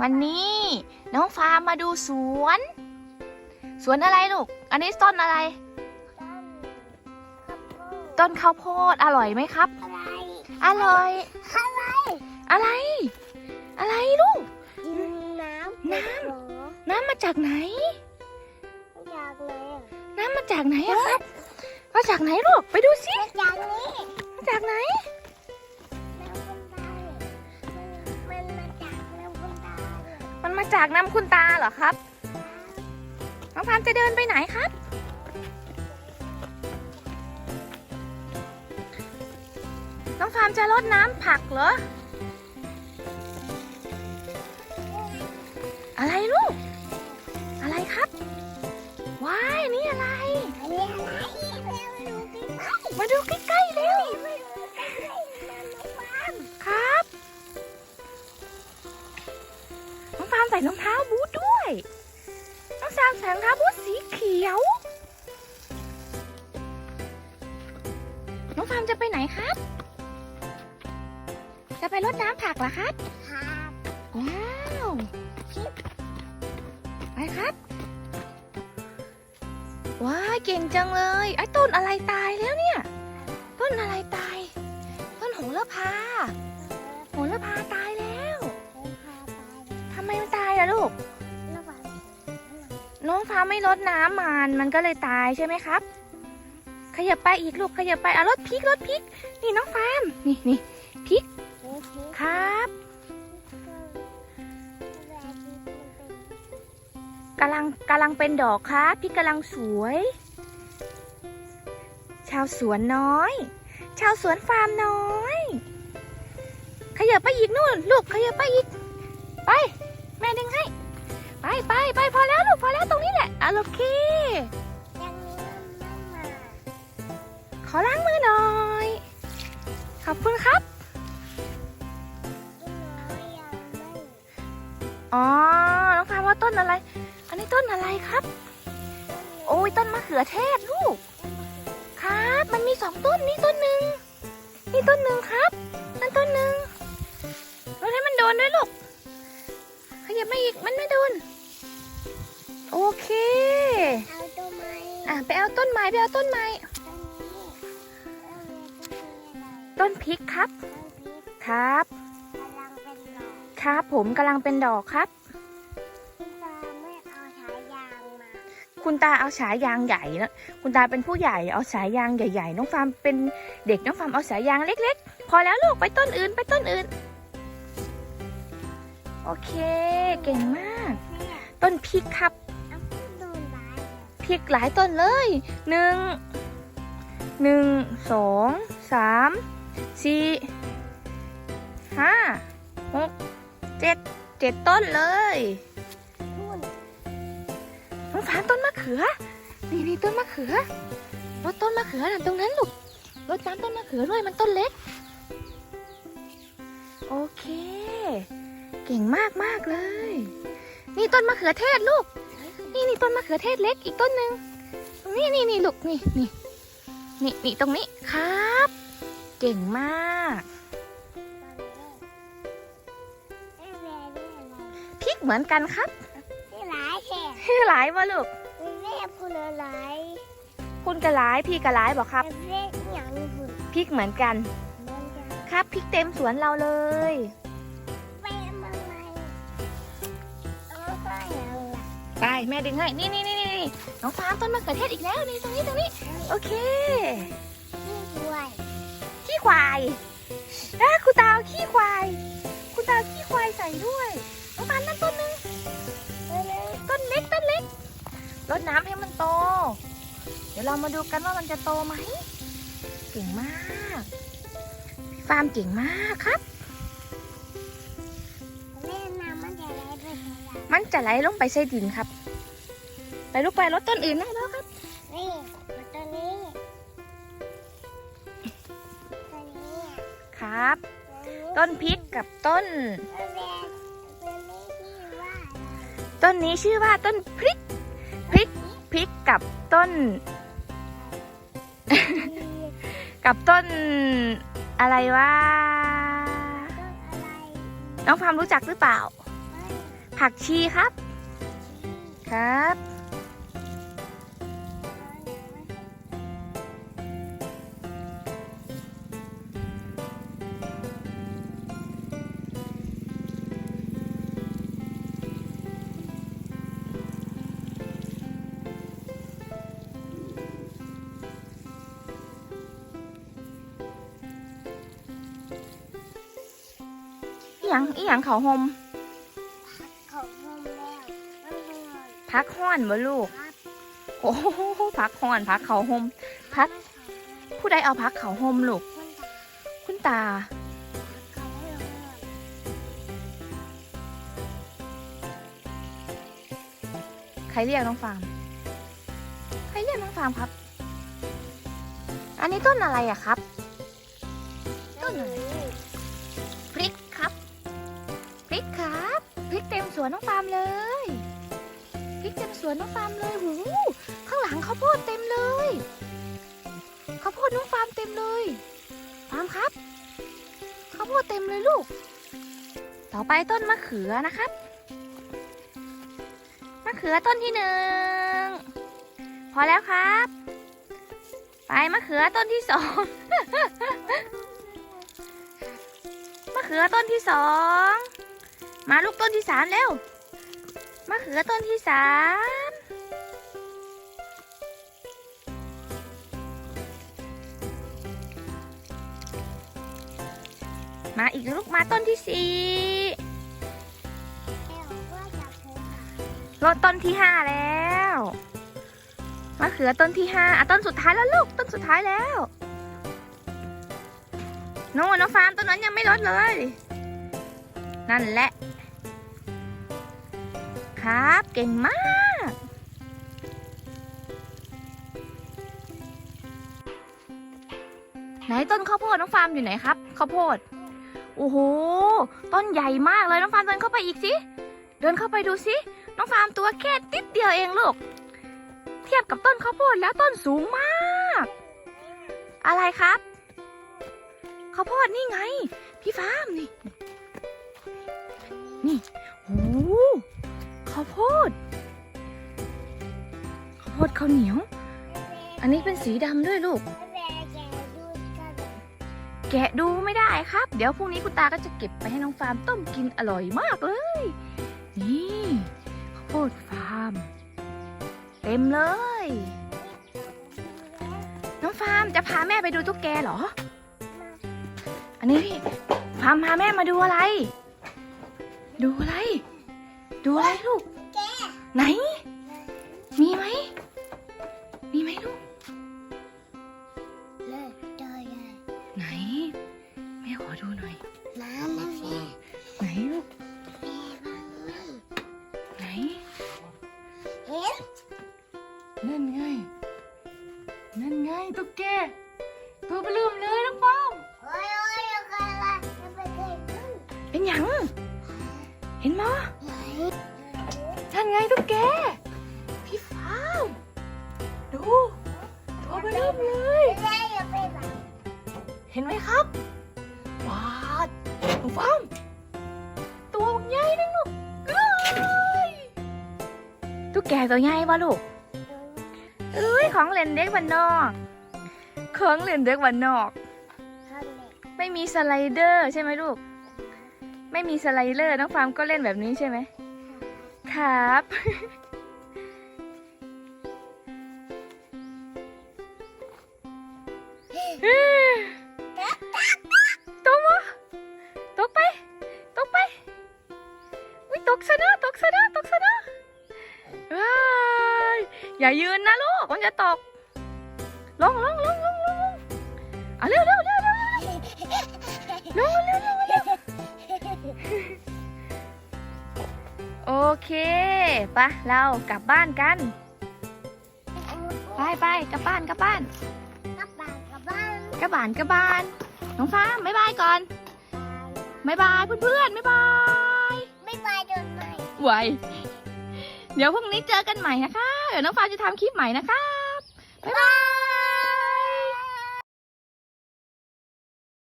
วันนี้น้องฟาร์มมาดูสวน สวนอะไรลูก อันนี้ต้นอะไร ต้นข้าวโพดอร่อยไหมครับอะไรอร่อย อะไร อะไร อะไรลูกกินน้ำ น้เหรอน้ำมาจากไหนอยากเลยอะน้ำมาจากไหนอะครับ มาจากไหนลูก ไปดูสิอยากนี้มาจากไหนน้ มันมาจากน้ำคุณตาเหรอครับ น้องฟาร์มจะเดินไปไหนครับ น้องฟาร์มจะรดน้ำผักเหรอ อะไรลูก อะไรครับ ว้าย นี่อะไร มาดูใกล้ๆเร็ว ทด้วยน้องฟาร์มใส่รองเท้าบูทสีเขียว น้องฟาร์มจะไปไหนครับ จะไปรดน้ำผักเหรอครับ ครับว้าวไปครับ ว้ายเก่งจังเลยไอ้ต้นอะไรตายแล้วเนี่ย ต้นอะไรตาย ต้นโหระพาโหระพาตายแล้วผมพาไปทำไมมันตายอะลูกระหว่าง น้องฟ้าไม่รดน้ำมันมันก็เลยตายใช่ไหมครับ ขยับไปอีกลูกขยับไปอะรถพริกรถพริก นี่น้องฟาร์มนี่นี่พริกคครับกำลังกำลังเป็นดอกครับพริกกำลังสวย ชาวสวนน้อย ชาวสวนฟาร์มน้อย ขยับไปอีกนู่น ลูกขยับไปอีก ไป แม่ดึงให้ ไปไปไปพอแล้วลูกพอแล้วตรงนี้แหละอะโอเคยังมีน้ำมาขอล้างมือหน่อย ขอบคุณครับน้อยอ๋อ น้องฟามว่าต้นอะไร อันนี้ต้นอะไรครับ โอ้ยต้นมะเขือเทศลูก ครับ มันมีสองต้นนี่ต้นหนึ่งนี่ต้นหนึ่งครับนั่นต้นหนึ่งเราให้มันโดนด้วยลูก ยับมาอีก มันไม่โดน โอเค เอาตัวไม้อะไปเอาต้นไม้ไปเอาต้นไม้ ต้นนี้แล้วเรียกต้นอะไรต้นพริกครับต้นพริกครับกำลังเป็นหนอกครับผมกำลังเป็นดอกครับคุณตาไม่เอาฉายางมาคุณตาเอาฉายางใหญ่นะคุณตาเป็นผู้ใหญ่เอาฉายางใหญ่ๆ น้องฟาร์มเป็นเด็กน้องฟาร์มเอาฉายางเล็ก ๆ พอแล้วลูกไปต้นอื่นไปต้นอื่น โอเค เก่งมากเนี่ยต้นพริกครับเอาโดนร้ายพริกหลายต้นเลยหนึ่งหนึ่งสองสามสี่ห้าหกเจ็ดเจ็ดต้นเลยนู่นน้องฟาร์มต้นมะเขือ นี่นี่ต้นมะเขือรดต้นมะเขือน่ะตรงนั้นลูกรดน้ำต้นมะเขือด้วยมันต้นเล็ก โอเค เก่งมากมากเลย นี่ต้นมะเขือเทศลูก นี่นี่ต้นมะเขือเทศเล็กอีกต้นหนึ่งตรงนี้นี่นี่ลูกนี่นี่นี่นี่ตรงนี้ครับ เก่งมากเอ้ยแม่นี่อะไรพริกเหมือนกันครับนี่หลายแค่หลายวะลูกแม่พูดอะไรคุณกระหลายพี่กระหลายบอกครับแม่อย่างพูดพริกเหมือนกันเหมือนกัน ครับพริกเต็มสวนเราเลย แม่ดึงให้ นี่นี่นี่นี่น้องฟาร์มต้นมะเขือเทศอีกแล้วนี่ตรงนี้ตรงนี้ โอเคนี่ด้วยขี้ควายอะคุณตาเอาขี้ควายคุณตาเอาขี้ควายใส่ด้วยน้องฟาร์มนั่นต้นหนึงเร็วต้นเล็กต้นเล็กรดน้ำให้มันโต เดี๋ยวเรามาดูกันว่ามันจะโตไหมเก่งมากพี่ฟาร์มเก่งมากครับๆแม่น้ำมันจะไหลไปไหนล่ะมันจะไหลลงไปใส่ดินครับ ไปลูกไปรถต้นอื่นได้แล้วครับ นี่มาตัวนี้ตัวนี้ครับตัวนี้ต้นพริกกับต้นตัวแม่ตัวนี้ที่ว่าอะไรต้นนี้ชื่อว่าต้นพริกพริกพริกกับต้น กับต้นอะไรวะต้นอะไรน้องฟาร์มรู้จักหรือเปล่าไม่ผักชีครับ ครับ ยังอีหยังเขาวหมเขางงแล้วมันงงพักห้อนบ่ลูก ครับโอ้โหพักห้อนพักเขาวหม พัก ผู้ใดเอาพักเขาวหมลูกคนตาคุณตา เขาไม่รู้ใครเรียกน้องฟาร์ม ใครเรียกน้องฟาร์มครับ อันนี้ต้นอะไรอะครับ ต้นอะไร สวนน้องฟาร์มเลยพริกเต็มสวนน้องฟาร์มเลยหูข้างหลังข้าวโพดเต็มเลยข้าวโพดน้องฟาร์มเต็มเลยฟาร์มครับข้าวโพดเต็มเลยลูก ต่อไปต้นมะเขือนะครับมะเขือต้นที่หนึ่งพอแล้วครับ ไปมะเขือต้นที่สองมะเขือต้นที่สอง มาลูกต้นที่สามเร็วมะเขือต้นที่สามมาอีกลูกมาต้นที่สี่แม่บอกว่าจะเธอรถต้นที่ห้าแล้วมะเขือต้นที่ห้าอะต้นสุดท้ายแล้วลูกต้นสุดท้ายแล้วน้องน้องฟาร์มต้นนั้นยังไม่ลดเลย นั่นแหละ ครับ เก่งมาก ไหนต้นข้าวโพดน้องฟาร์มอยู่ไหนครับข้าวโพดโอ้โหต้นใหญ่มากเลยน้องฟาร์มเดินเข้าไปอีกสิเดินเข้าไปดูสิน้องฟาร์มตัวแค่ติดเดียวเองลูกเทียบกับต้นข้าวโพดแล้วต้นสูงมาก อะไรครับข้าวโพดนี่ไงาวโพดข้าวเหนียว อันนี้เป็นสีดำด้วยลูกแม่แกดูกันแกะดูไม่ได้ครับ เดี๋ยวพรุ่งนี้คุณตาก็จะเก็บไปให้น้องฟาร์มต้มกินอร่อยมากเลย นี่ข้าวโพดฟาร์ม เต็มเลย น้องฟาร์มจะพาแม่ไปดูตุ๊กแกเหรอ อันนี้พี่ฟาร์มพาแม่มาดูอะไร ดูอะไร ดูอะไรลูกแกไหน ตัวเปลืมเลยน้องฟอมโอ้ยโอ้ยอะไรอะไรจะไปเกิดขึ้นเป็นหยัง เห็นมั้ยไหนนั่นไงตุ๊กแก พี่ฟ้ามดูตัวเปลืมเลยแม่อย่าไปแบบเห็นไหมครับว้าดน้องฟอมตัวใหญ่นะลูกเอ้ยตุ๊กแกตัวใหญ่ปะลูกเอ้ยของเล่นเด็กวันนอก ของเล่นเด็กวันนอกทำเด็กไม่มีสไลเดอร์ใช่ไหมลูก ไม่มีสไลเดอร์น้องฟาร์มก็เล่นแบบนี้ใช่ไหมครับ ตกวะตกไป ตกไปวิตกซะนะตกซะนะตกซะนะว้ายอย่ายืนนะลูก มันจะตก ลงลงลงลงลงลง เอาเร็วเร็วเร็วเร็วเร็วเร็วเร็วเร็วโอเคปะเรากลับบ้านกัน ไปไปกลับบ้านกลับบ้านกลับบ้านกลับบ้านกลับบ้านกลับบ้านน้องฟ้าบ๊ายบายก่อนบ๊ายบายเพื่อนๆบ๊ายบายไม่ไปโดนไหมไหวเดี๋ยวพรุ่งนี้เจอกันใหม่นะคะ เดี๋ยวน้องฟ้าจะทำคลิปใหม่นะครับบ๊ายบาย